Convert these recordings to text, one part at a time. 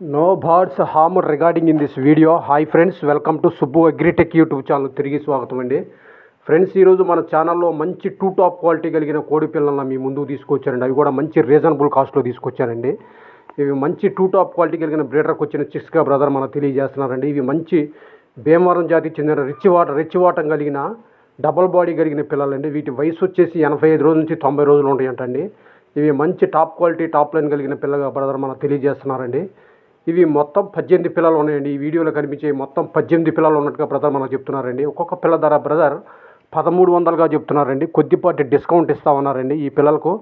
No birds hammer regarding in this video hi friends welcome to Subbu agritech YouTube channel తిరిగి స్వాగతం అండి. Friends ఈరోజు మన ఛానల్లో మంచి టూ టాప్ క్వాలిటీ కలిగిన కోడి పిల్లలను మీ ముందుకు తీసుకొచ్చారండి అవి కూడా మంచి రీజనబుల్ కాస్ట్లో తీసుకొచ్చారండి ఇవి మంచి టూ టాప్ క్వాలిటీ కలిగిన బ్రీడర్కి వచ్చిన చిక్స్గా బ్రదర్ మనకు తెలియజేస్తున్నారండి. ఇవి మంచి భీమవరం జాతికి చెందిన రిచ్ వాటర్ రిచ్ వాటం కలిగిన డబల్ బాడీ కలిగిన పిల్లలండి. వీటి వయసు వచ్చేసి ఎనభై ఐదు రోజుల నుంచి తొంభై రోజులు ఉంటాయంటండి. ఇవి మంచి టాప్ క్వాలిటీ టాప్ లైన్ కలిగిన పిల్లగా బ్రదర్ మనకు తెలియజేస్తున్నారండి. ఇవి మొత్తం పద్దెనిమిది పిల్లలు ఉన్నాయండి. ఈ వీడియోలో కనిపించే మొత్తం పద్దెనిమిది పిల్లలు ఉన్నట్టుగా బ్రదర్ మనకు చెప్తున్నారండి. ఒక్కొక్క పిల్ల ధర బ్రదర్ పదమూడు వందలుగా చెప్తున్నారండి. కొద్దిపాటి డిస్కౌంట్ ఇస్తామన్నారండి ఈ పిల్లలకు.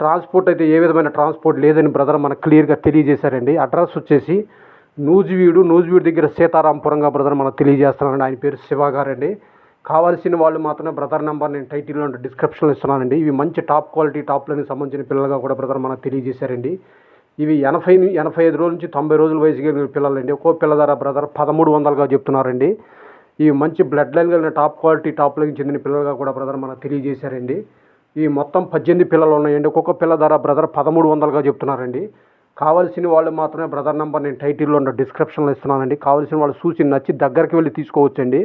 ట్రాన్స్పోర్ట్ అయితే ఏ విధమైన ట్రాన్స్పోర్ట్ లేదని బ్రదర్ మనకు క్లియర్గా తెలియజేశారండి. అడ్రస్ వచ్చేసి నూజివీడు నూజివీడు దగ్గర సీతారాంపురంగా బ్రదర్ మనకు తెలియజేస్తున్నారండి. ఆయన పేరు శివ గారండి. కావాల్సిన వాళ్ళు మాత్రమే బ్రదర్ నెంబర్ నేను టైటిల్లో డిస్క్రిప్షన్లో ఇస్తున్నానండి. ఇవి మంచి టాప్ క్వాలిటీ టాప్ లైన్కి సంబంధించిన పిల్లలుగా కూడా బ్రదర్ మనకు తెలియజేశారండి. ఇవి ఎనభై ఎనభై ఐదు రోజుల నుంచి తొంభై రోజుల వయసు కలిగిన పిల్లలండి. ఒక్కో పిల్ల ధర బ్రదర్ పదమూడు వందలుగా చెప్తున్నారండి. ఇవి మంచి బ్లడ్ లైన్ కలిగిన టాప్ క్వాలిటీ టాప్ లైన్ చెందిన పిల్లలుగా కూడా బ్రదర్ మనకు తెలియజేశారండి. ఈ మొత్తం పద్దెనిమిది పిల్లలు ఉన్నాయండి. ఒక్కొక్క పిల్ల ధర బ్రదర్ పదమూడు వందలుగా చెప్తున్నారండి. కావాల్సిన వాళ్ళు మాత్రమే బ్రదర్ నెంబర్ నేను టైటిల్లో ఉన్న డిస్క్రిప్షన్లో ఇస్తున్నానండి. కావాల్సిన వాళ్ళు చూసి నచ్చి దగ్గరికి వెళ్ళి తీసుకోవచ్చండి.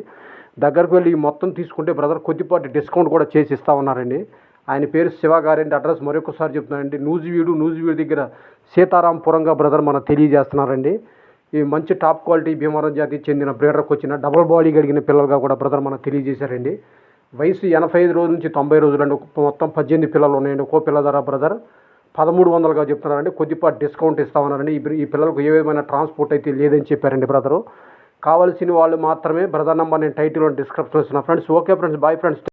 దగ్గరికి వెళ్ళి ఈ మొత్తం తీసుకుంటే బ్రదర్ కొద్దిపాటి డిస్కౌంట్ కూడా చేసి ఇస్తా ఉన్నారండి. ఆయన పేరు శివ గారండి అడ్రస్ మరొకసారి చెప్తున్నానండి. నూజివీడు నూజివీడు దగ్గర సీతారాంపురంగా బ్రదర్ మనకు తెలియజేస్తున్నారండి. ఈ మంచి టాప్ క్వాలిటీ భీమవరం జాతికి చెందిన బ్రీడర్కి వచ్చిన డబుల్ బాడీ గడిగిన పిల్లలుగా కూడా బ్రదర్ మనకు తెలియజేశారండి. వయసు ఎనభై ఐదు రోజుల నుంచి తొంభై రోజులు అండి. మొత్తం పద్దెనిమిది పిల్లలు ఉన్నాయండి. ఒక్కో పిల్ల ధర బ్రదర్ పదమూడు వందలుగా చెప్తున్నారండి. కొద్దిపాటు డిస్కౌంట్ ఇస్తామన్నారండి. ఈ పిల్లలకు ఏ విధమైన ట్రాన్స్పోర్ట్ అయితే లేదని చెప్పారండి బ్రదరు. కావాల్సిన వాళ్ళు మాత్రమే బ్రదర్ నంబర్ నేను టైటిల్ డిస్క్రిప్షన్ ఇస్తున్నాను friends okay friends bye friends.